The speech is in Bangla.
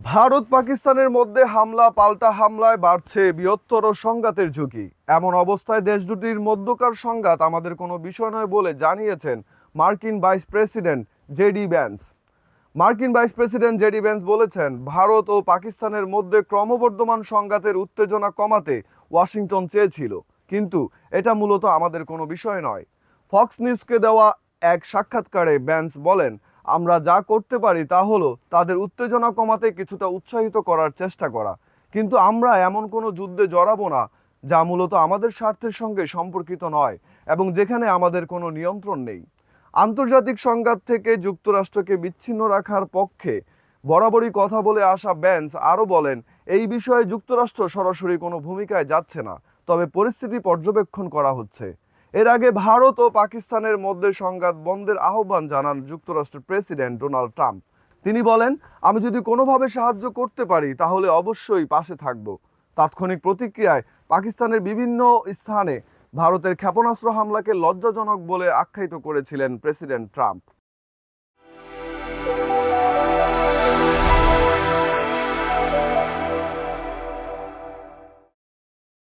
ভারত পাকিস্তানের মধ্যে হামলা, পাল্টা হামলায় বাড়ছে বৃহত্তর সংঘাতের ঝুঁকি। এমন অবস্থায় দেশ দুটির মধ্যকার সংঘাত আমাদের কোনো বিষয় নয় বলে জানিয়েছেন মার্কিন ভাইস প্রেসিডেন্ট জেডি ব্যান্স মার্কিন ভাইস প্রেসিডেন্ট জেডি ব্যান্স বলেছেন, ভারত ও পাকিস্তানের মধ্যে ক্রমবর্ধমান সংঘাতের উত্তেজনা কমাতে ওয়াশিংটন চেয়েছিল। কিন্তু এটা মূলত আমাদের কোনো বিষয় নয়। ফক্স নিউজকে দেওয়া এক সাক্ষাৎকারে ব্যান্স বলেন আমরা যা করতে পারি তা হলো তাদের উত্তেজনা কমাতে কিছুটা উৎসাহিত করার চেষ্টা করা। কিন্তু আমরা এমন কোনো যুদ্ধে জড়াবো না, যা মূলত আমাদের স্বার্থের সঙ্গে সম্পর্কিত নয় এবং যেখানে আমাদের কোনো নিয়ন্ত্রণ নেই। আন্তর্জাতিক সংঘাত থেকে যুক্তরাষ্ট্রকে বিচ্ছিন্ন রাখার পক্ষে বরাবরই কথা বলে আসা ব্যান্স আরও বলেন, এই বিষয়ে যুক্তরাষ্ট্র সরাসরি কোনো ভূমিকায় যাচ্ছে না, তবে পরিস্থিতি পর্যবেক্ষণ করা হচ্ছে। এর আগে ভারত ও পাকিস্তানের মধ্যে সংঘাত বন্ধের আহ্বান জানান যুক্তরাষ্ট্রের প্রেসিডেন্ট ডোনাল্ড ট্রাম্প। তিনি বলেন, আমি যদি কোনোভাবে সাহায্য করতে পারি, তাহলে অবশ্যই পাশে থাকব। তাৎক্ষণিক প্রতিক্রিয়ায় পাকিস্তানের বিভিন্ন স্থানে ভারতের ক্ষেপণাস্ত্র হামলাকে লজ্জাজনক বলে আখ্যায়িত করেছিলেন প্রেসিডেন্ট ট্রাম্প।